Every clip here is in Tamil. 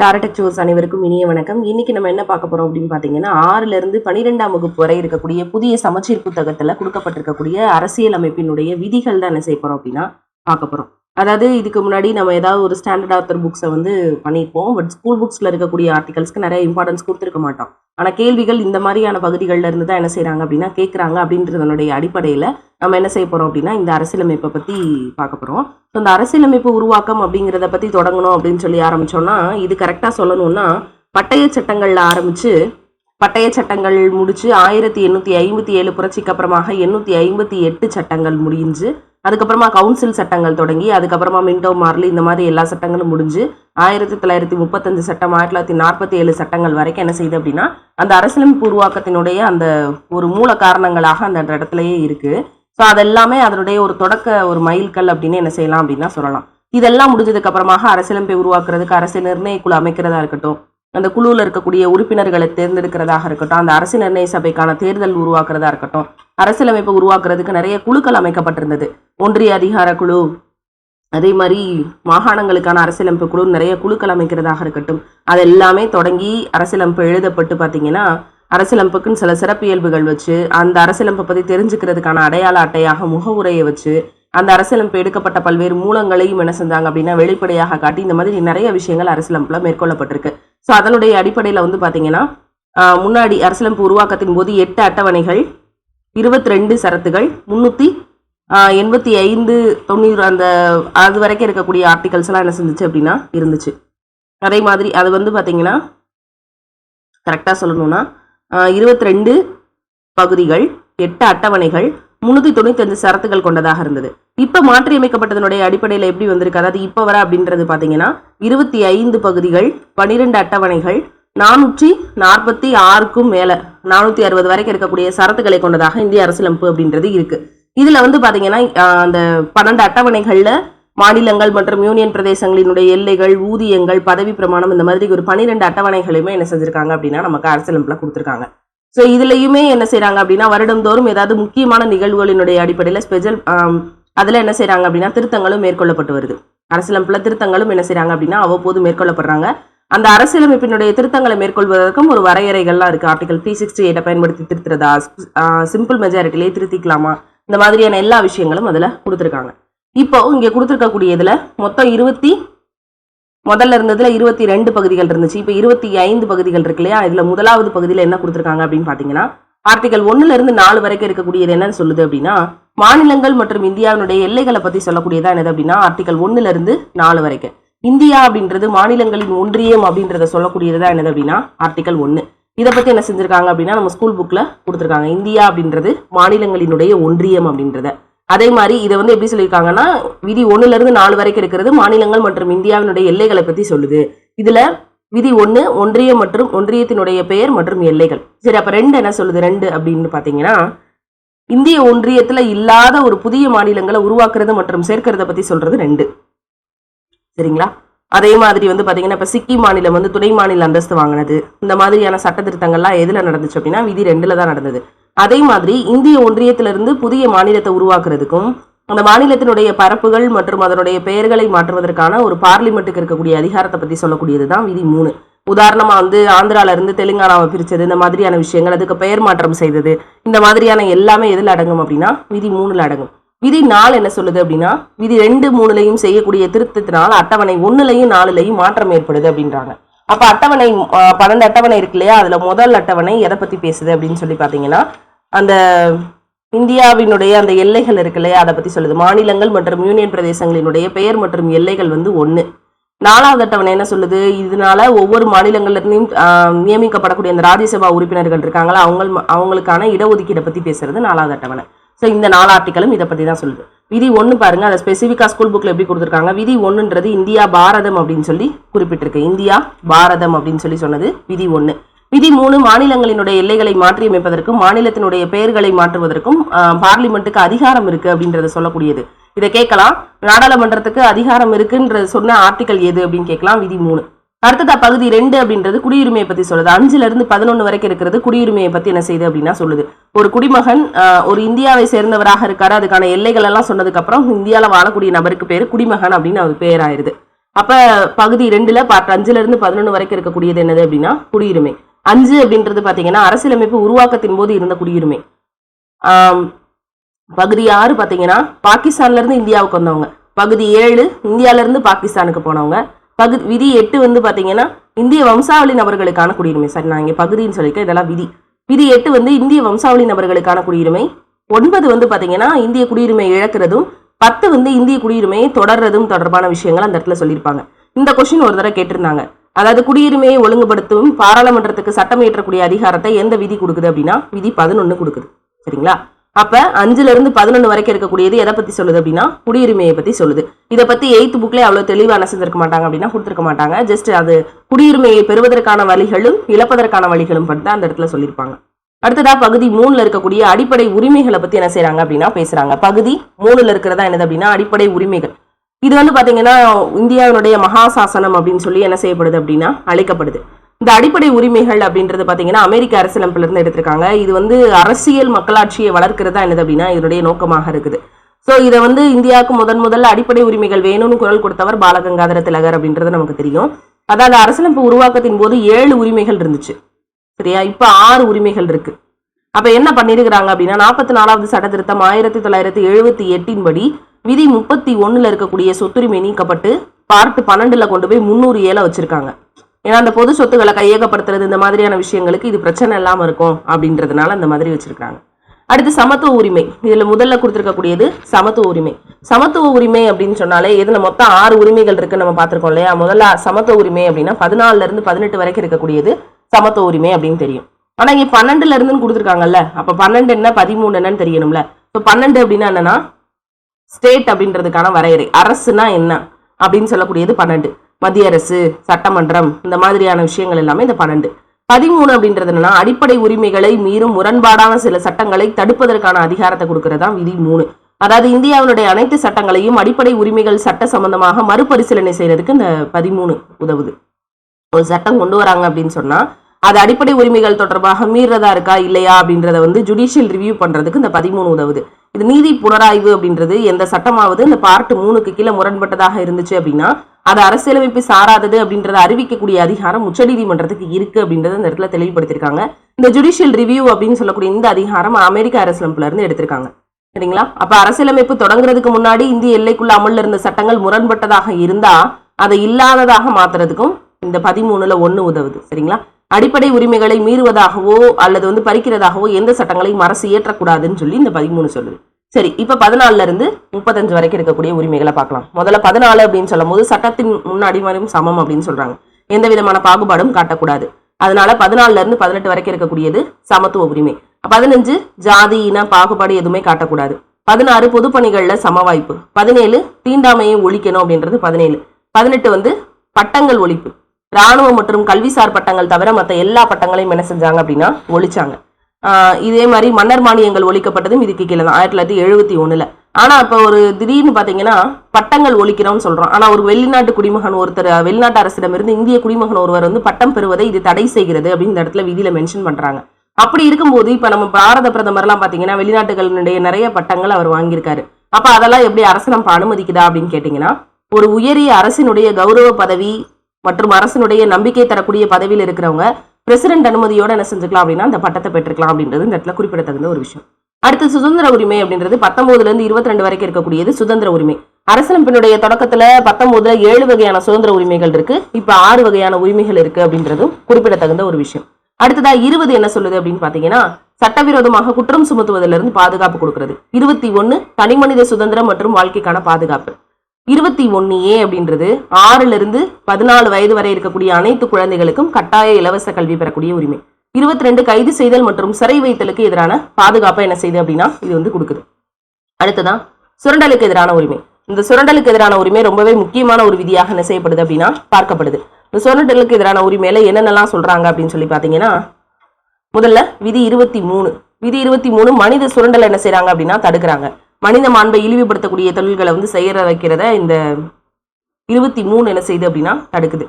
டாரடெக்சோர்ஸ் அனைவருக்கும் இனிய வணக்கம். இன்னைக்கு நம்ம என்ன பார்க்க போறோம் அப்படின்னு பார்த்தீங்கன்னா ஆறுல இருந்து பனிரெண்டாம் வகுப்பு வரை இருக்கக்கூடிய புதிய சமச்சீர் புத்தகத்துல கொடுக்கப்பட்டிருக்கக்கூடிய அரசியல் அமைப்பினுடைய விதிகள் தான் என்ன செய்ய போறோம் அப்படின்னா பார்க்க போறோம். அதாவது இதுக்கு முன்னாடி நம்ம ஏதாவது ஒரு ஸ்டாண்டர்ட் ஆத்தர் புக்ஸை வந்து பண்ணியிருப்போம். பட் ஸ்கூல் புக்ஸில் இருக்கக்கூடிய ஆர்டிகல்ஸ்க்கு நிறைய இம்பார்ட்டன்ஸ் கொடுத்துருக்க மாட்டோம். ஆனால் கேள்விகள் இந்த மாதிரியான பகுதிகளில் இருந்து தான் என்ன செய்கிறாங்க அப்படின்னா கேட்குறாங்க அப்படின்றதனுடைய அடிப்படையில் நம்ம என்ன செய்ய போகிறோம் அப்படின்னா இந்த அரசியலமைப்பை பற்றி பார்க்க போகிறோம் ஸோ இந்த அரசியலமைப்பு உருவாக்கம் அப்படிங்கிறத பற்றி தொடங்கணும் அப்படின்னு சொல்லி ஆரம்பிச்சோம்னா இது கரெக்டாக சொல்லணும்னா பட்டய சட்டங்களில் ஆரம்பித்து பட்டய சட்டங்கள் முடித்து ஆயிரத்தி எண்ணூற்றி ஐம்பத்தி ஏழு புரட்சிக்கு அப்புறமாக எண்ணூற்றி ஐம்பத்தி எட்டு சட்டங்கள் முடிஞ்சு அதுக்கப்புறமா கவுன்சில் சட்டங்கள் தொடங்கி அதுக்கப்புறமா மின்டோ மார்லி இந்த மாதிரி எல்லா சட்டங்களும் முடிஞ்சு ஆயிரத்தி தொள்ளாயிரத்தி முப்பத்தஞ்சு சட்டம் ஆயிரத்தி தொள்ளாயிரத்தி நாற்பத்தி ஏழு சட்டங்கள் வரைக்கும் என்ன செய்யுது அப்படின்னா அந்த அரசியலமைப்பு உருவாக்கத்தினுடைய அந்த ஒரு மூல காரணங்களாக அந்த இடத்துலயே இருக்கு. ஸோ அதெல்லாமே அதனுடைய ஒரு தொடக்க ஒரு மைல்கல் அப்படின்னு என்ன செய்யலாம் அப்படின்னா சொல்லலாம். இதெல்லாம் முடிஞ்சதுக்கு அப்புறமாக அரசியலமைப்பை உருவாக்குறதுக்கு அரசியல் நிர்ணய குழு அமைக்கிறதா இருக்கட்டும் அந்த குழுவில் இருக்கக்கூடிய உறுப்பினர்களை தேர்ந்தெடுக்கிறதாக இருக்கட்டும் அந்த அரசு நிர்ணய சபைக்கான தேர்தல் உருவாக்குறதா இருக்கட்டும் அரசியலமைப்பை உருவாக்குறதுக்கு நிறைய குழுக்கள் அமைக்கப்பட்டிருந்தது. ஒன்றிய அதிகார குழு அதே மாதிரி மாகாணங்களுக்கான அரசியலமைப்பு குழு நிறைய குழுக்கள் அமைக்கிறதாக இருக்கட்டும் அது எல்லாமே தொடங்கி அரசியலமைப்பு எழுதப்பட்டு பார்த்தீங்கன்னா அரசியலமைப்புக்குன்னு சில சிறப்பியல்புகள் வச்சு அந்த அரசியலமைப்பை பற்றி தெரிஞ்சுக்கிறதுக்கான அடையாள அட்டையாக முகவுரையை வச்சு அந்த அரசியலமைப்பு எடுக்கப்பட்ட பல்வேறு மூலங்களையும் என்ன செஞ்சாங்க அப்படின்னா வெளிப்படையாக காட்டி இந்த மாதிரி நிறைய விஷயங்கள் அரசியலமைப்பில் மேற்கொள்ளப்பட்டிருக்கு. ஸோ அதனுடைய அடிப்படையில் வந்து பார்த்தீங்கன்னா முன்னாடி அரசியலமைப்பு உருவாக்கத்தின் போது எட்டு அட்டவணைகள் இருபத்தி ரெண்டு சரத்துகள் முன்னூற்றி எண்பத்தி ஐந்து தொண்ணூறு அந்த அது வரைக்கும் இருக்கக்கூடிய ஆர்டிகல்ஸ் எல்லாம் என்ன செஞ்சுச்சு அப்படின்னா இருந்துச்சு. அதே மாதிரி அது வந்து பார்த்தீங்கன்னா கரெக்டாக சொல்லணும்னா இருபத்தி ரெண்டு பகுதிகள் எட்டு அட்டவணைகள் முன்னூற்றி தொண்ணூத்தஞ்சு சரத்துகள் கொண்டதாக இருந்தது. இப்போ மாற்றியமைக்கப்பட்டதனுடைய அடிப்படையில் எப்படி வந்திருக்கு? அதாவது இப்போ வர அப்படின்றது பார்த்தீங்கன்னா இருபத்தி ஐந்து பகுதிகள் பன்னிரெண்டு அட்டவணைகள் நானூற்றி நாற்பத்தி ஆறுக்கும் மேலே நானூற்றி அறுபது வரைக்கும் இருக்கக்கூடிய சரத்துக்களை கொண்டதாக இந்திய அரசியலமைப்பு அப்படின்றது இருக்கு. இதுல வந்து பாத்தீங்கன்னா அந்த பன்னெண்டு அட்டவணைகள்ல மாநிலங்கள் மற்றும் யூனியன் பிரதேசங்களினுடைய எல்லைகள் ஊதியங்கள் பதவி பிரமாணம் இந்த மாதிரி ஒரு பன்னிரெண்டு அட்டவணைகளையுமே என்ன செஞ்சிருக்காங்க அப்படின்னா நமக்கு அரசியலமைப்புல கொடுத்துருக்காங்க. ஸோ இதுலையுமே என்ன செய்கிறாங்க அப்படின்னா வருடந்தோறும் ஏதாவது முக்கியமான நிகழ்வுகளினுடைய அடிப்படையில் ஸ்பெஷல் அதில் என்ன செய்கிறாங்க அப்படின்னா திருத்தங்களும் மேற்கொள்ளப்பட்டு வருது. அரசியலமைப்பில் திருத்தங்களும் என்ன செய்கிறாங்க அப்படின்னா அவ்வப்போது மேற்கொள்ளப்படுறாங்க. அந்த அரசியலமைப்பினுடைய திருத்தங்களை மேற்கொள்வதற்கும் ஒரு வரையறைகள்லாம் இருக்குது ஆர்டிகல் த்ரீ சிக்ஸ்டி எயிட்டை பயன்படுத்தி திருத்துறதா சிம்பிள் மெஜாரிட்டிலேயே திருத்திக்கலாமா? இந்த மாதிரியான எல்லா விஷயங்களும் அதில் கொடுத்துருக்காங்க. இப்போ இங்கே கொடுத்துருக்கக்கூடியதில் மொத்தம் இருபத்தி முதல்ல இருந்ததுல இருபத்தி ரெண்டு பகுதிகள் இருந்துச்சு. இப்போ இருபத்தி ஐந்து பகுதிகள் இருக்கு இல்லையா? இதுல முதலாவது பகுதியில் என்ன கொடுத்துருக்காங்க அப்படின்னு பாத்தீங்கன்னா ஆர்டிகல் ஒன்னுல இருந்து நாலு வரைக்கும் இருக்கக்கூடியது என்னன்னு சொல்லுது அப்படின்னா மாநிலங்கள் மற்றும் இந்தியாவினுடைய எல்லைகளை பத்தி சொல்லக்கூடியதா என்னது அப்படின்னா ஆர்டிகல் ஒன்னுல இருந்து நாலு வரைக்கும். இந்தியா அப்படின்றது மாநிலங்களின் ஒன்றியம் அப்படின்றத சொல்லக்கூடியதா என்னது அப்படின்னா ஆர்டிகல் ஒன்னு. இதை பத்தி என்ன செஞ்சிருக்காங்க அப்படின்னா நம்ம ஸ்கூல் புக்ல கொடுத்துருக்காங்க. இந்தியா அப்படின்றது மாநிலங்களினுடைய ஒன்றியம் அப்படின்றத. அதே மாதிரி இதை வந்து எப்படி சொல்லியிருக்காங்கன்னா விதி ஒன்றுலேருந்து நாலு வரைக்கும் இருக்கிறது மாநிலங்கள் மற்றும் இந்தியாவினுடைய எல்லைகளை பற்றி சொல்லுது. இதில் விதி ஒன்று ஒன்றியம் மற்றும் ஒன்றியத்தினுடைய பெயர் மற்றும் எல்லைகள். சரி அப்போ ரெண்டு என்ன சொல்லுது? ரெண்டு அப்படின்னு பார்த்தீங்கன்னா இந்திய ஒன்றியத்தில் இல்லாத ஒரு புதிய மாநிலங்களை உருவாக்குறது மற்றும் சேர்க்கிறத பற்றி சொல்கிறது ரெண்டு. சரிங்களா? அதே மாதிரி வந்து பார்த்தீங்கன்னா இப்போ சிக்கிம் மாநிலம் வந்து துணை மாநில அந்தஸ்து வாங்கினது. இந்த மாதிரியான சட்ட திருத்தங்கள்லாம் எதில் நடந்துச்சு அப்படின்னா விதி ரெண்டில் தான் நடந்தது. அதே மாதிரி இந்திய ஒன்றியத்திலிருந்து புதிய மாநிலத்தை உருவாக்குறதுக்கும் அந்த மாநிலத்தினுடைய பரப்புகள் மற்றும் அதனுடைய பெயர்களை மாற்றுவதற்கான ஒரு பார்லிமெண்ட்டுக்கு இருக்கக்கூடிய அதிகாரத்தை பற்றி சொல்லக்கூடியது தான் விதி மூணு. உதாரணமாக வந்து ஆந்திரால இருந்து தெலுங்கானாவை பிரித்தது இந்த மாதிரியான விஷயங்கள் அதுக்கு பெயர் மாற்றம் செய்தது இந்த மாதிரியான எல்லாமே எதில் அடங்கும் அப்படின்னா விதி மூணில் அடங்கும். விதி நாலு என்ன சொல்லுது அப்படின்னா விதி ரெண்டு மூணுலையும் செய்யக்கூடிய திருத்தத்தினால் அட்டவணை ஒன்றுலையும் நாலுலையும் மாற்றம் ஏற்படுது அப்படின்றாங்க. அப்ப அட்டவணை பன்னெண்டு அட்டவணை இருக்கு இல்லையா? அதுல முதல் அட்டவணை எதை பத்தி பேசுது அப்படின்னு சொல்லி பாத்தீங்கன்னா அந்த இந்தியாவினுடைய அந்த எல்லைகள் இருக்கு இல்லையா? அதை பத்தி சொல்லுது. மாநிலங்கள் மற்றும் யூனியன் பிரதேசங்களினுடைய பெயர் மற்றும் எல்லைகள் வந்து ஒண்ணு. நாலாவது அட்டவணை என்ன சொல்லுது? இதனால ஒவ்வொரு மாநிலங்கள்லேருந்தையும் நியமிக்கப்படக்கூடிய அந்த ராஜ்யசபா உறுப்பினர்கள் இருக்காங்களா? அவங்க அவங்களுக்கான இடஒதுக்கீடை பத்தி பேசுறது நாலாவது அட்டவணை. ஸோ இந்த நாலு ஆர்டிகளும் இதை பத்தி தான் சொல்லுது. விதி ஒன்று பாருங்க அதை ஸ்பெசிஃபிக்காக ஸ்கூல் புக்கில் எப்படி கொடுத்துருக்காங்க? விதி ஒன்றுன்றது இந்தியா பாரதம் அப்படின்னு சொல்லி குறிப்பிட்டிருக்கு. இந்தியா பாரதம் அப்படின்னு சொல்லி சொன்னது விதி ஒன்று விதி மூணு மாநிலங்களினுடைய எல்லைகளை மாற்றியமைப்பதற்கும் மாநிலத்தினுடைய பெயர்களை மாற்றுவதற்கும் பார்லிமெண்ட்டுக்கு அதிகாரம் இருக்குது அப்படின்றத சொல்லக்கூடியது. இதை கேட்கலாம். நாடாளுமன்றத்துக்கு அதிகாரம் இருக்குன்றது சொன்ன ஆர்டிக்கல் எது அப்படின்னு கேட்கலாம். விதி மூணு. அடுத்ததா பகுதி ரெண்டு அப்படின்றது குடியுரிமையை பத்தி சொல்லுது. அஞ்சுல இருந்து பதினொன்று வரைக்கும் இருக்கிறது குடியுரிமையை பத்தி என்ன செய்யுது அப்படின்னா சொல்லுது. ஒரு குடிமகன் ஒரு இந்தியாவை சேர்ந்தவராக இருக்காரு. அதுக்கான எல்லைகள் எல்லாம் சொன்னதுக்கப்புறம் இந்தியாவில் வாழக்கூடிய நபருக்கு பேர் குடிமகன் அப்படின்னு அவர் பேராயிருது அப்போ அப்ப பகுதி ரெண்டுல பார்ட் அஞ்சுல இருந்து பதினொன்று வரைக்கும் இருக்கக்கூடியது என்னது அப்படின்னா குடியுரிமை. அஞ்சு அப்படின்றது பாத்தீங்கன்னா அரசியலமைப்பு உருவாக்கத்தின் போது இருந்த குடியுரிமை. பகுதி ஆறு பாத்தீங்கன்னா பாகிஸ்தான்ல இருந்து இந்தியாவுக்கு வந்தவங்க. பகுதி ஏழு இந்தியால இருந்து பாகிஸ்தானுக்கு போனவங்க. பகுதி விதி எட்டு வந்து பார்த்தீங்கன்னா இந்திய வம்சாவளி நபர்களுக்கான குடியுரிமை. சரி நான் இங்கே பகுதின்னு சொல்லியிருக்கேன் இதெல்லாம் விதி. விதி எட்டு வந்து இந்திய வம்சாவளி நபர்களுக்கான குடியுரிமை. ஒன்பது வந்து பார்த்தீங்கன்னா இந்திய குடியுரிமை இழக்கிறதும் பத்து வந்து இந்திய குடியுரிமையை தொடர்றதும் தொடர்பான விஷயங்கள் அந்த இடத்துல சொல்லியிருப்பாங்க. இந்த கொஸ்டின் ஒரு தடவை கேட்டிருந்தாங்க. அதாவது குடியுரிமையை ஒழுங்குபடுத்தும் பாராளுமன்றத்துக்கு சட்டம் இயற்றக்கூடிய அதிகாரத்தை எந்த விதி கொடுக்குது அப்படின்னா விதி பதினொன்று கொடுக்குது. சரிங்களா? அப்ப அஞ்சுல இருந்து பதினொன்னு வரைக்கும் இருக்கக்கூடியது எதை பத்தி சொல்லுது அப்படின்னா குடியுரிமையை பத்தி சொல்லுது. இதை பத்தி எயித்து புக்ல அவ்வளவு தெளிவா என்ன செஞ்சிருக்க மாட்டாங்க அப்படின்னா கொடுத்துருக்க மாட்டாங்க. ஜஸ்ட் அது குடியுரிமையை பெறுவதற்கான வழிகளும் இழப்பதற்கான வழிகளும் பற்றி தான் அந்த இடத்துல சொல்லியிருப்பாங்க. அடுத்ததா பகுதி மூணுல இருக்கக்கூடிய அடிப்படை உரிமைகளை பத்தி என்ன செய்றாங்க அப்படின்னா பேசுறாங்க. பகுதி மூணுல இருக்கிறதா என்னது அப்படின்னா அடிப்படை உரிமைகள். இது வந்து பாத்தீங்கன்னா இந்தியாவினுடைய மகாசாசனம் அப்படின்னு சொல்லி என்ன செய்யப்படுது அப்படின்னா அழைக்கப்படுது. இந்த அடிப்படை உரிமைகள் அப்படின்றது பார்த்தீங்கன்னா அமெரிக்க அரசியலமைப்பிலிருந்து எடுத்திருக்காங்க. இது வந்து அரசியல் மக்களாட்சியை வளர்க்கிறதா என்னது அப்படின்னா இதனுடைய நோக்கமாக இருக்குது. ஸோ இதை வந்து இந்தியாவுக்கு முதன் முதல்ல அடிப்படை உரிமைகள் வேணும்னு குரல் கொடுத்தவர் பாலகங்காதர திலகர் அப்படின்றது நமக்கு தெரியும். அதாவது அரசியலமைப்பு உருவாக்கத்தின் போது ஏழு உரிமைகள் இருந்துச்சு. சரியா? இப்போ ஆறு உரிமைகள் இருக்கு. அப்போ என்ன பண்ணியிருக்கிறாங்க அப்படின்னா நாற்பத்தி நாலாவது சட்ட திருத்தம் ஆயிரத்தி தொள்ளாயிரத்தி எழுபத்தி எட்டின் படி விதி முப்பத்தி ஒன்னுல இருக்கக்கூடிய சொத்துரிமை நீக்கப்பட்டு பார்ட் பன்னெண்டுல கொண்டு போய் முன்னூறு ஏழை வச்சிருக்காங்க. ஏன்னா அந்த பொது சொத்துக்களை கையகப்படுத்துறது இந்த மாதிரியான விஷயங்களுக்கு இது பிரச்சனை இல்லாமல் இருக்கும் அப்படின்றதுனால அந்த மாதிரி வச்சிருக்காங்க அடுத்து சமத்துவ உரிமை. இதில் முதல்ல கொடுத்துருக்கக்கூடியது சமத்துவ உரிமை. சமத்துவ உரிமை அப்படின்னு சொன்னாலே இதில் மொத்தம் ஆறு உரிமைகள் இருக்குன்னு நம்ம பார்த்திருக்கோம் இல்லையா? முதல்ல சமத்துவ உரிமை அப்படின்னா பதினாலுல இருந்து பதினெட்டு வரைக்கும் இருக்கக்கூடியது சமத்துவ உரிமை அப்படின்னு தெரியும். ஆனால் இங்கே பன்னெண்டுல இருந்துன்னு கொடுத்துருக்காங்கல்ல. அப்போ பன்னெண்டு என்ன பதிமூணு என்னன்னு தெரியணும்ல. இப்போ பன்னெண்டு அப்படின்னா என்னன்னா ஸ்டேட் அப்படின்றதுக்கான வரையறை. அரசுனா என்ன அப்படின்னு சொல்லக்கூடியது பன்னெண்டு. மத்திய அரசு சட்டமன்றம் இந்த மாதிரியான விஷயங்கள் எல்லாமே இந்த பன்னெண்டு. பதிமூணு அப்படின்றது என்னன்னா அடிப்படை உரிமைகளை மீறும் முரண்பாடான சில சட்டங்களை தடுப்பதற்கான அதிகாரத்தை கொடுக்கறதா விதி மூணு. அதாவது இந்தியாவினுடைய அனைத்து சட்டங்களையும் அடிப்படை உரிமைகள் சட்ட சம்பந்தமாக மறுபரிசீலனை செய்யறதுக்கு இந்த பதிமூணு உதவுது. ஒரு சட்டம் கொண்டு வராங்க அப்படின்னு சொன்னா அது அடிப்படை உரிமைகள் தொடர்பாக மீறதா இருக்கா இல்லையா அப்படின்றத வந்து ஜுடிஷியல் ரிவ்யூ பண்றதுக்கு இந்த பதிமூணு உதவுது. இது நீதி புனராய்வு அப்படின்றது எந்த சட்டமாவது இந்த பார்ட் மூணுக்கு கீழே முரண்பட்டதாக இருந்துச்சு அப்படின்னா அது அரசியலமைப்பு சாராதது அப்படின்றத அறிவிக்கக்கூடிய அதிகாரம் உச்சநீதிமன்றத்துக்கு இருக்கு அப்படின்றத இந்த இடத்துல தெளிவுபடுத்தியிருக்காங்க. இந்த ஜுடிஷியல் ரிவ்யூ அப்படின்னு சொல்லக்கூடிய இந்த அதிகாரம் அமெரிக்க அரசியலமைப்புல இருந்து எடுத்திருக்காங்க. சரிங்களா? அப்ப அரசியலமைப்பு தொடங்குறதுக்கு முன்னாடி இந்திய எல்லைக்குள்ள அமல்ல இருந்த சட்டங்கள் முரண்பட்டதாக இருந்தா அதை இல்லாததாக மாத்துறதுக்கும் இந்த பதிமூணுல ஒன்னு உதவுது. சரிங்களா? அடிப்படை உரிமைகளை மீறுவதாகவோ அல்லது வந்து பறிக்கிறதாகவோ எந்த சட்டங்களையும் அரசு இயற்றக்கூடாதுன்னு சொல்லி இந்த பதிமூணு சொல்லுது. சரி இப்போ பதினாலுல இருந்து முப்பத்தஞ்சு வரைக்கும் இருக்கக்கூடிய உரிமைகளை பார்க்கலாம். முதல்ல பதினாலு அப்படின்னு சொல்லும் போது சட்டத்தின் முன்னாடி வரையும் சமம் அப்படின்னு சொல்றாங்க. எந்த விதமான பாகுபாடும் காட்டக்கூடாது. அதனால பதினாலுல இருந்து பதினெட்டு வரைக்கும் இருக்கக்கூடியது சமத்துவ உரிமை. பதினஞ்சு ஜாதி இன பாகுபாடு எதுவுமே காட்டக்கூடாது. பதினாறு பொதுப்பணிகளில் சம வாய்ப்பு. பதினேழு தீண்டாமையை ஒழிக்கணும் அப்படின்றது பதினேழு. பதினெட்டு வந்து பட்டங்கள் ஒழிப்பு. ராணுவ மற்றும் கல்விசார் பட்டங்கள் தவிர மற்ற எல்லா பட்டங்களையும் என்ன செஞ்சாங்க அப்படின்னா ஒழிச்சாங்க. இதே மாதிரி மன்னர் மானியங்கள் ஒழிக்கப்பட்டதும் இதுக்கு கீழே தான் ஆயிரத்தி தொள்ளாயிரத்தி எழுபத்தி ஒன்றில் ஆனா அப்போ ஒரு திடீர்னு பாத்தீங்கன்னா பட்டங்கள் ஒழிக்கிறோம்னு சொல்கிறோம் ஆனால் ஒரு வெளிநாட்டு குடிமகன் ஒருத்தர் வெளிநாட்டு அரசிடமிருந்து இந்திய குடிமகன் ஒருவர் வந்து பட்டம் பெறுவதை இது தடை செய்கிறது அப்படின்னு இந்த இடத்துல விதியில மென்ஷன் பண்ணுறாங்க அப்படி இருக்கும்போது இப்போ நம்ம பாரத பிரதமர்லாம் பார்த்தீங்கன்னா வெளிநாட்டுகளினுடைய நிறைய பட்டங்கள் அவர் வாங்கியிருக்காரு. அப்போ அதெல்லாம் எப்படி அரசு நம்ம அனுமதிக்குதா அப்படின்னு கேட்டீங்கன்னா ஒரு உயரிய அரசினுடைய கௌரவ பதவி மற்றும் அரசனுடைய நம்பிக்கை தரக்கூடிய பதவியில் இருக்கிறவங்க பிரசிடென்ட் அனுமதியோட என்ன செஞ்சுக்கலாம் அப்படின்னா அந்த பட்டத்தை பெற்றுக்கலாம் அப்படின்றது இந்த இடத்துல குறிப்பிடத்தகுந்த ஒரு விஷயம். அடுத்து சுதந்திர உரிமை அப்படின்றது பத்தொன்பதுல இருந்து இருபத்தி ரெண்டு வரைக்கும் இருக்கக்கூடியது சுதந்திர உரிமை. அரசமைப்பினுடைய தொடக்கத்துல பத்தொன்பதுல ஏழு வகையான சுதந்திர உரிமைகள் இருக்கு. இப்ப ஆறு வகையான உரிமைகள் இருக்கு அப்படின்றதும் குறிப்பிடத்தகுந்த ஒரு விஷயம். அடுத்ததா இருபது என்ன சொல்லுது அப்படின்னு பாத்தீங்கன்னா சட்டவிரோதமாக குற்றம் சுமத்துவதிலிருந்து பாதுகாப்பு கொடுக்கிறது. இருபத்தி ஒன்னு தனிமனித சுதந்திரம் மற்றும் வாழ்க்கைக்கான பாதுகாப்பு. இருபத்தி ஒன்று ஏ அப்படின்றது ஆறிலிருந்து பதினாலு வயது வரை இருக்கக்கூடிய அனைத்து குழந்தைகளுக்கும் கட்டாய இலவச கல்வி பெறக்கூடிய உரிமை. இருபத்தி ரெண்டு கைது செய்தல் மற்றும் சிறை வைத்தலுக்கு எதிரான பாதுகாப்பை என்ன செய்யுது அப்படின்னா இது வந்து கொடுக்குது. அடுத்ததான் சுரண்டலுக்கு எதிரான உரிமை. இந்த சுரண்டலுக்கு எதிரான உரிமை ரொம்பவே முக்கியமான ஒரு விதியாக என்ன செய்யப்படுது அப்படின்னா பார்க்கப்படுது. இந்த சுரண்டலுக்கு எதிரான உரிமையில என்னென்னலாம் சொல்றாங்க அப்படின்னு சொல்லி பார்த்தீங்கன்னா முதல்ல விதி இருபத்தி மூணு. விதி இருபத்தி மூணு மனித சுரண்டல் என்ன செய்யறாங்க அப்படின்னா தடுக்கிறாங்க. மனித மாண்பை இழிவுபடுத்தக்கூடிய தொழில்களை வந்து செய்கிற வைக்கிறத இந்த இருபத்தி மூணு என்ன செய்யுது அப்படின்னா தடுக்குது.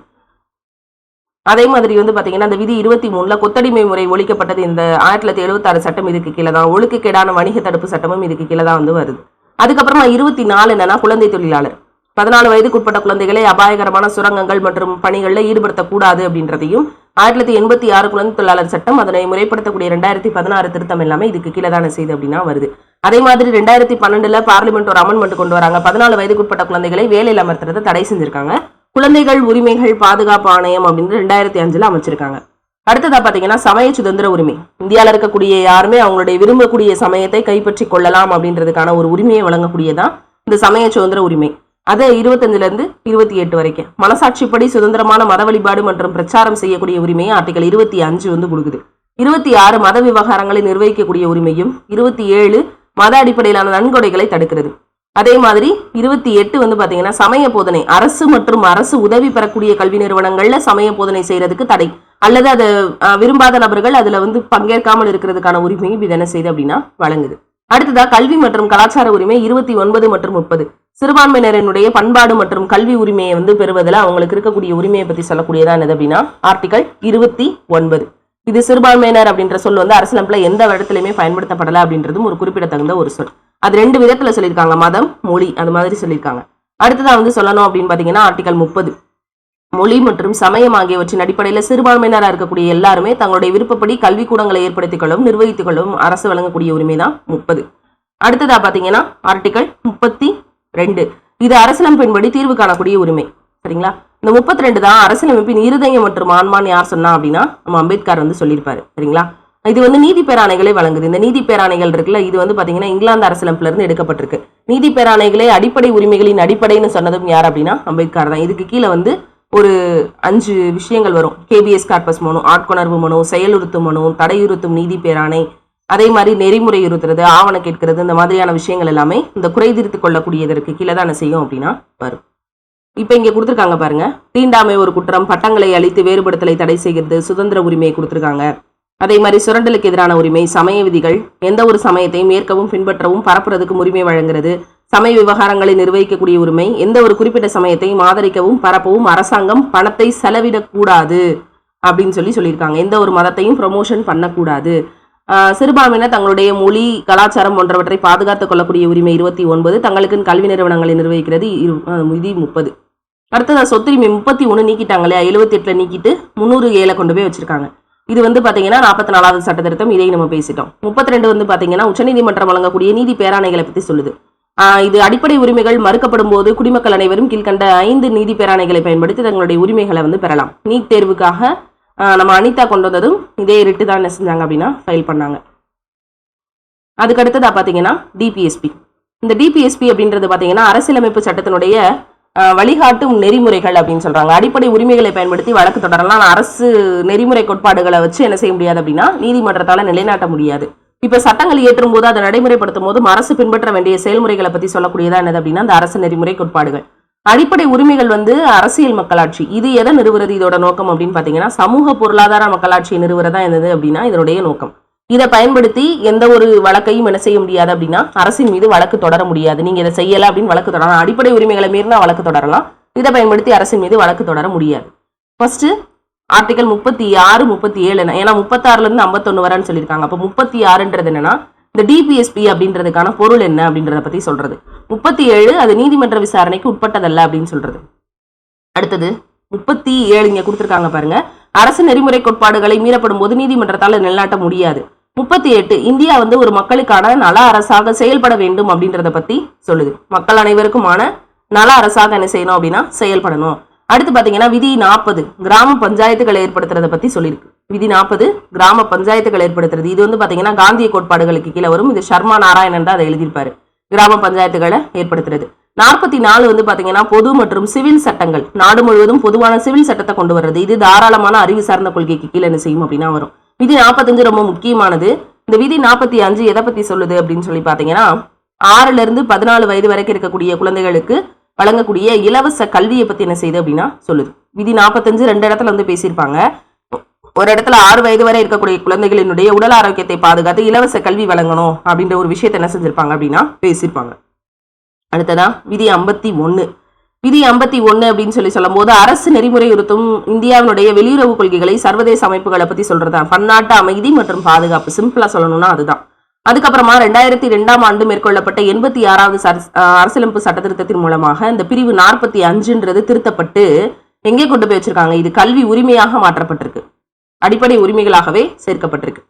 அதே மாதிரி வந்து பார்த்தீங்கன்னா இந்த விதி இருபத்தி மூணில் கொத்தடிமை முறை ஒழிக்கப்பட்டது இந்த ஆயிரத்தி தொள்ளாயிரத்தி எழுபத்தாறு சட்டம் இதுக்கு கீழே தான். ஒழுக்கக்கேடான வணிக தடுப்பு சட்டமும் இதுக்கு கீழே தான் வந்து வருது. அதுக்கப்புறமா இருபத்தி நாலு என்னன்னா குழந்தை தொழிலாளர். பதினாலு வயதுக்குட்பட்ட குழந்தைகளை அபாயகரமான சுரங்கங்கள் மற்றும் பணிகளில் ஈடுபடுத்தக்கூடாது அப்படின்றதையும் ஆயிரத்தி தொள்ளாயிரத்தி எண்பத்தி ஆறு குழந்தை தொழிலாளர் சட்டம் அதனை முறைப்படுத்தக்கூடிய ரெண்டாயிரத்தி பதினாறு திருத்தம் எல்லாமே இதுக்கு கீழே தானே செய்யுது அப்படின்னா வருது. அதே மாதிரி ரெண்டாயிரத்தி பன்னெண்டுல பார்லிமெண்ட் ஒரு அமெண்ட்மெண்ட் கொண்டு வராங்க. பதினாலு வயதுக்குட்பட்ட குழந்தைகளை வேலையில் அமர்த்துறதை தடை செஞ்சிருக்காங்க. குழந்தைகள் உரிமைகள் பாதுகாப்பு ஆணையம் அப்படின்னு ரெண்டாயிரத்தி அஞ்சுல அமைச்சிருக்காங்க. அடுத்ததா பாத்தீங்கன்னா சமய சுதந்திர உரிமை. இந்தியாவில் இருக்கக்கூடிய யாருமே அவங்களுடைய விரும்பக்கூடிய சமயத்தை கைப்பற்றி கொள்ளலாம் அப்படின்றதுக்கான ஒரு உரிமையை வழங்கக்கூடியதான் இந்த சமய சுதந்திர உரிமை. அது இருபத்தஞ்சுல இருந்து இருபத்தி எட்டு வரைக்கும். மனசாட்சிப்படி சுதந்திரமான மத வழிபாடு மற்றும் பிரச்சாரம் செய்யக்கூடிய உரிமையை ஆர்டிகல் இருபத்தி அஞ்சு வந்து கொடுக்குது. இருபத்தி ஆறு மத விவகாரங்களை நிர்வகிக்கக்கூடிய உரிமையும் இருபத்தி ஏழு மத அடிப்படையிலான நன்கொடைகளை தடுக்கிறது. அதே மாதிரி இருபத்தி எட்டு வந்து பாத்தீங்கன்னா சமய போதனை அரசு மற்றும் அரசு உதவி பெறக்கூடிய கல்வி நிறுவனங்கள்ல சமய போதனை செய்யறதுக்கு தடை. அல்லது அதை அஹ், விரும்பாத நபர்கள் அதுல வந்து பங்கேற்காமல் இருக்கிறதுக்கான உரிமையும் இது என்ன செய்யுது அப்படின்னா வழங்குது. அடுத்ததா கல்வி மற்றும் கலாச்சார உரிமை இருபத்தி ஒன்பது மற்றும் முப்பது. சிறுபான்மையினரினுடைய பண்பாடு மற்றும் கல்வி உரிமையை வந்து பெறுவதில் அவங்களுக்கு இருக்கக்கூடிய உரிமையை பத்தி சொல்லக்கூடியதான் என்னது அப்படின்னா ஆர்டிகல் இருபத்தி ஒன்பது. இது சிறுபான்மையினர் அப்படின்ற சொல் வந்து அரசியலமைப்புல எந்த இடத்துலயுமே பயன்படுத்தப்படல அப்படின்றதும் ஒரு குறிப்பிடத்தகுந்த ஒரு சொல். அது ரெண்டு விதத்துல சொல்லியிருக்காங்க. மதம் மொழி அது மாதிரி சொல்லியிருக்காங்க. அடுத்ததான் வந்து சொல்லணும் அப்படின்னு பாத்தீங்கன்னா ஆர்டிகல் முப்பது. மொழி மற்றும் சமயம் ஆகியவற்றின் அடிப்படையில் சிறுபான்மையினராக இருக்கக்கூடிய எல்லாருமே தங்களுடைய விருப்பப்படி கல்விக்கூடங்களை ஏற்படுத்திக் கொள்ளவும் நிர்வகித்துக் கொள்ளவும் அரசு வழங்கக்கூடிய உரிமை தான் முப்பது. அடுத்ததா பாத்தீங்கன்னா ஆர்டிகல் முப்பத்தி ரெண்டு. இது அரசியலமைப்பின்படி தீர்வு காணக்கூடிய உரிமை. சரிங்களா? இந்த முப்பத்தி ரெண்டு தான் அரசியலமைப்பின் இருதயம் மற்றும் ஆன்மான் யார் சொன்னா அப்படின்னா நம்ம அம்பேத்கர் வந்து சொல்லியிருப்பாரு சரிங்களா? இது வந்து நீதி பேராணைகளை வழங்குது. இந்த நீதி பேராணைகள் இருக்குல்ல இது வந்து பாத்தீங்கன்னா இங்கிலாந்து அரசியலமைப்புல இருந்து எடுக்கப்பட்டிருக்கு. நீதி பேராணைகளை அடிப்படை உரிமைகளின் அடிப்படைன்னு சொன்னதும் யார் அப்படின்னா அம்பேத்கர் தான். இதுக்கு கீழே வந்து ஒரு அஞ்சு விஷயங்கள் வரும். கேபிஎஸ் கார்பஸ் மனு ஆட்கொணர்வு மனு செயலுறுத்தும் மனு தடையுறுத்தும் நீதி பேராணை அதே மாதிரி நெறிமுறை இருத்துறது ஆவணம் கேட்கிறது இந்த மாதிரியான விஷயங்கள் எல்லாமே இந்த குறைதீர்த்து கொள்ளக்கூடியதற்கு கீழே தான் செய்யும் அப்படின்னா வரும். இப்போ இங்கே கொடுத்துருக்காங்க பாருங்க. தீண்டாமை ஒரு குற்றம் பட்டங்களை அழித்து வேறுபடுத்தலை தடை செய்கிறது சுதந்திர உரிமையை கொடுத்துருக்காங்க. அதே மாதிரி சுரண்டலுக்கு எதிரான உரிமை சமய விதிகள் எந்த ஒரு சமயத்தையும் ஏற்கவும் பின்பற்றவும் பரப்புறதுக்கும் உரிமை வழங்குறது சமய விவகாரங்களை நிர்வகிக்கக்கூடிய உரிமை எந்த ஒரு குறிப்பிட்ட சமயத்தையும் ஆதரிக்கவும் பரப்பவும் அரசாங்கம் பணத்தை செலவிடக்கூடாது அப்படின்னு சொல்லி சொல்லியிருக்காங்க. எந்த ஒரு மதத்தையும் ப்ரொமோஷன் பண்ணக்கூடாது. சிறுபான்மையினர் தங்களுடைய மொழி கலாச்சாரம் போன்றவற்றை பாதுகாத்துக் கொள்ளக்கூடிய உரிமை இருபத்தி ஒன்பது தங்களுக்குன்னு கல்வி நிறுவனங்களை நிர்வகிக்கிறது இரு- முப்பது. அடுத்ததாக சொத்துரிமை முப்பத்தி ஒன்று நீக்கிட்டாங்க இல்லையா எழுபத்தி நீக்கிட்டு முந்நூறு ஏழை கொண்டு போய் வச்சிருக்காங்க. இது வந்து பார்த்தீங்கன்னா நாற்பத்தி நாலாவது சட்ட திருத்தம் இதையும் நம்ம பேசிட்டோம். முப்பத்தி ரெண்டு வந்து பார்த்தீங்கன்னா உச்சநீதிமன்றம் வழங்கக்கூடிய நீதி பேராணைகளை பற்றி சொல்லுது. இது அடிப்படை உரிமைகள் மறுக்கப்படும் போது குடிமக்கள் அனைவரும் கீழ்கண்ட ஐந்து நீதி பேராணைகளை பயன்படுத்தி தங்களுடைய உரிமைகளை வந்து பெறலாம். நீட் தேர்வுக்காக நம்ம அனிதா கொண்டு வந்ததும் இதே ரிட்டு தான் என்ன செஞ்சாங்க அப்படின்னா ஃபைல் பண்ணாங்க. அதுக்கு பார்த்தீங்கன்னா டிபிஎஸ்பி இந்த டிபிஎஸ்பி அப்படின்றது பார்த்தீங்கன்னா அரசியலமைப்பு சட்டத்தினுடைய வழிகாட்டும் நெறிமுறைகள் அப்படின்னு சொல்றாங்க. அடிப்படை உரிமைகளை பயன்படுத்தி வழக்கு தொடரலாம். அரசு நெறிமுறை கோட்பாடுகளை வச்சு என்ன செய்ய முடியாது அப்படின்னா நீதிமன்றத்தால் நிலைநாட்ட முடியாது. இப்போ சட்டங்கள் இயற்றும் போது அதை நடைமுறைப்படுத்தும் போது அரசு பின்பற்ற வேண்டிய செயல்முறைகளை பத்தி சொல்லக்கூடியதா என்னது அப்படின்னா அந்த அரசு நெறிமுறை கோட்பாடுகள். அடிப்படை உரிமைகள் வந்து அரசியல் மக்களாட்சி. இது எதை நிறுவுறது? இதோட நோக்கம் அப்படின்னு பாத்தீங்கன்னா சமூக பொருளாதார மக்களாட்சியை நிறுவுறதா என்னது அப்படின்னா இதனுடைய நோக்கம். இதை பயன்படுத்தி எந்த ஒரு வழக்கையும் என்ன செய்ய முடியாது அப்படின்னா அரசின் மீது வழக்கு தொடர முடியாது. நீங்க இதை செய்யல அப்படின்னு வழக்கு தொடரலாம். அடிப்படை உரிமைகளை மீறினா வழக்கு தொடரலாம். இதை பயன்படுத்தி அரசின் மீது வழக்கு தொடர முடியாது. ஃபர்ஸ்ட் ஆர்டிகல் முப்பத்தி ஆறு முப்பத்தி ஏழு ஏன்னா முப்பத்தாறுல இருந்து ஐம்பத்தொன்னு வரன்னு சொல்லியிருக்காங்க. அப்போ முப்பத்தி ஆறுன்றது என்னன்னா இந்த டிபிஎஸ்பி அப்படின்றதுக்கான பொருள் என்ன அப்படின்றத பத்தி சொல்றது. முப்பத்தி ஏழு அது நீதிமன்ற விசாரணைக்கு உட்பட்டதல்ல அப்படின்னு சொல்றது. அடுத்தது முப்பத்தி ஏழு இங்க கொடுத்துருக்காங்க பாருங்க. அரசு நெறிமுறை கோட்பாடுகளை மீறப்படும் போது நீதிமன்றத்தால் நிலைநாட்ட முடியாது. முப்பத்தி எட்டு இந்தியா வந்து ஒரு மக்களுக்கான நல அரசாக செயல்பட வேண்டும் அப்படின்றத பத்தி சொல்லுது. மக்கள் அனைவருக்குமான நல அரசாக என்ன செய்யணும் அப்படின்னா செயல்படணும். அடுத்து பாத்தீங்கன்னா விதி நாற்பது கிராம பஞ்சாயத்துகளை ஏற்படுத்துறத பத்தி சொல்லியிருக்கு. விதி நாற்பது கிராம பஞ்சாயத்துகள் ஏற்படுத்துறது. இது வந்து பாத்தீங்கன்னா காந்திய கோட்பாடுகளுக்கு கீழே வரும். இது சர்மா நாராயணன் தான் அதை எழுதியிருப்பாரு. கிராம பஞ்சாயத்துகளை ஏற்படுத்துறது. நாற்பத்தி நாலு வந்து பாத்தீங்கன்னா பொது மற்றும் சிவில் சட்டங்கள். நாடு முழுவதும் பொதுவான சிவில் சட்டத்தை கொண்டு வர்றது. இது தாராளமான அறிவு சார்ந்த கொள்கைக்கு கீழே என்ன செய்யும் அப்படின்னா வரும். விதி நாற்பத்தஞ்சு ரொம்ப முக்கியமானது. இந்த விதி நாற்பத்தி அஞ்சு எதை பத்தி சொல்லுது அப்படின்னு சொல்லி பாத்தீங்கன்னா ஆறுல இருந்து பதினாலு வயது வரைக்கும் இருக்கக்கூடிய குழந்தைகளுக்கு வழங்கக்கூடிய இலவச கல்வியை பத்தி என்ன செய்யுது அப்படின்னா சொல்லுது. விதி நாற்பத்தஞ்சு ரெண்டு இடத்துல வந்து பேசியிருப்பாங்க. ஒரு இடத்துல ஆறு வயது வரை இருக்கக்கூடிய குழந்தைகளினுடைய உடல் ஆரோக்கியத்தை பாதுகாத்து இலவச கல்வி வழங்கணும் அப்படின்ற ஒரு விஷயத்தை என்ன செஞ்சிருப்பாங்க அப்படின்னா பேசியிருப்பாங்க. அடுத்ததா விதி ஐம்பத்தி ஒன்று விதி ஐம்பத்தி ஒன்று அப்படின்னு சொல்லி சொல்லும்போது அரசு நெறிமுறை உறுத்தும் இந்தியாவினுடைய வெளியுறவு கொள்கைகளை சர்வதேச அமைப்புகளை பற்றி சொல்றதா பன்னாட்டு அமைதி மற்றும் பாதுகாப்பு. சிம்பிளாக சொல்லணும்னா அதுதான். அதுக்கப்புறமா ரெண்டாயிரத்தி ரெண்டாம் ஆண்டு மேற்கொள்ளப்பட்ட எண்பத்தி ஆறாவது அரசியலமைப்பு சட்ட திருத்தத்தின் மூலமாக இந்த பிரிவு நாற்பத்தி அஞ்சுன்றது திருத்தப்பட்டு எங்கே கொண்டு போய் வச்சிருக்காங்க? இது கல்வி உரிமையாக மாற்றப்பட்டிருக்கு. அடிப்படை உரிமைகளாகவே சேர்க்கப்பட்டிருக்கு.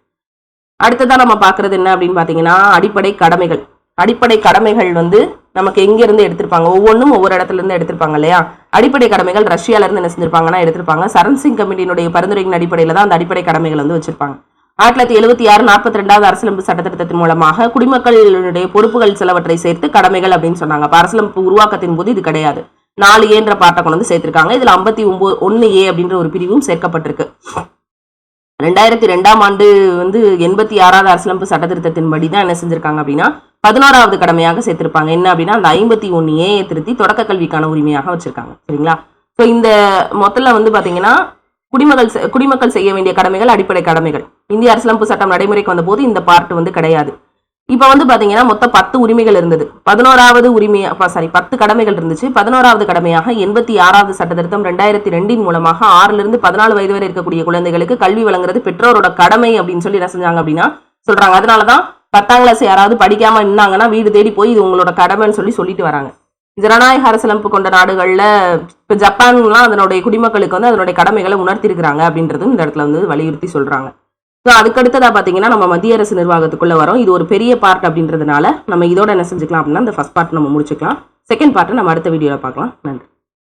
அடுத்ததான் நம்ம பார்க்கறது என்ன அப்படின்னு பார்த்தீங்கன்னா அடிப்படை கடமைகள். அடிப்படை கடமைகள் வந்து நமக்கு எங்க இருந்து எடுத்திருப்பாங்க? ஒவ்வொன்றும் ஒவ்வொரு இடத்துல இருந்து எடுத்திருப்பாங்க இல்லையா? அடிப்படை கடமைகள் ரஷ்யால இருந்து என்ன செஞ்சிருப்பாங்கன்னா எடுத்திருப்பாங்க. சரண் சிங் கமிட்டியினுடைய பரிந்துரையின் அடிப்படையில தான் அந்த அடிப்படை கடமைகள் வந்து வச்சிருப்பாங்க. ஆயிரத்தி தொள்ளாயிரத்தி எழுபத்தி ஆறு நாற்பத்தி ரெண்டாவது அரசியலமைப்பு சட்டத்திட்டத்தின் மூலமாக குடிமக்களுடைய பொறுப்புகள் சிலவற்றை சேர்த்து கடமைகள் அப்படின்னு சொன்னாங்க. அப்ப அரசியலமைப்பு உருவாக்கத்தின் போது இது கிடையாது. நாலு ஏன்ற பாட்டை கொண்டு வந்து சேர்த்திருக்காங்க. இதுல ஐம்பத்தி ஒன்பது ஒன்னு ஏ அப்படின்ற ஒரு பிரிவும் சேர்க்கப்பட்டிருக்கு. ரெண்டாயிரத்தி ரெண்டாம் ஆண்டு வந்து எண்பத்தி ஆறாவது அரசியலமைப்பு சட்ட திருத்தத்தின்படி தான் என்ன செஞ்சிருக்காங்க அப்படின்னா பதினோராவது கடமையாக சேர்த்திருப்பாங்க. என்ன அப்படின்னா அந்த ஐம்பத்தி ஒன்று ஏ திருத்தி தொடக்க கல்விக்கான உரிமையாக வச்சிருக்காங்க. சரிங்களா? ஸோ இந்த மொத்தத்தில் வந்து பாத்தீங்கன்னா குடிமக்கள் குடிமக்கள் செய்ய வேண்டிய கடமைகள் அடிப்படை கடமைகள். இந்திய அரசியலமைப்பு சட்டம் நடைமுறைக்கு வந்தபோது இந்த பார்ட் வந்து கிடையாது. இப்போ வந்து பார்த்தீங்கன்னா மொத்தம் பத்து உரிமைகள் இருந்தது. பதினோராவது உரிமை சாரி பத்து கடமைகள் இருந்துச்சு. பதினோராவது கடமையாக எண்பத்தி ஆறாவது சட்ட திருத்தம் ரெண்டாயிரத்தி ரெண்டின் மூலமாக ஆறிலிருந்து பதினாலு வயது வரை இருக்கக்கூடிய குழந்தைகளுக்கு கல்வி வழங்குறது பெற்றோரோட கடமை அப்படின்னு சொல்லி என்ன செஞ்சாங்க அப்படின்னா சொல்றாங்க. அதனாலதான் பத்தாம் கிளாஸ் யாராவது படிக்காம இருந்தாங்கன்னா வீடு தேடி போய் இது உங்களோட கடமைன்னு சொல்லி சொல்லிட்டு வராங்க. ஜனநாயக அரசியலமைப்பு கொண்ட நாடுகளில் இப்போ ஜப்பான்லாம் அதனுடைய குடிமக்களுக்கு வந்து அதனுடைய கடமைகளை உணர்த்திருக்கிறாங்க அப்படின்றதும் இந்த இடத்துல வந்து வலியுறுத்தி சொல்றாங்க. ஸோ அதுக்கடுத்ததாக பாத்தீங்கன்னா நம்ம மத்திய அரசு நிர்வாகத்துக்குள்ள வரோம். இது ஒரு பெரிய பார்ட் அப்படின்றதுனால நம்ம இதோட என்ன செஞ்சுக்கலாம் அப்படின்னா இந்த ஃபஸ்ட் பார்ட் நம்ம முடிச்சுக்கலாம். செகண்ட் பார்ட்டை நம்ம அடுத்த வீடியோவில் பார்க்கலாம். நன்றி.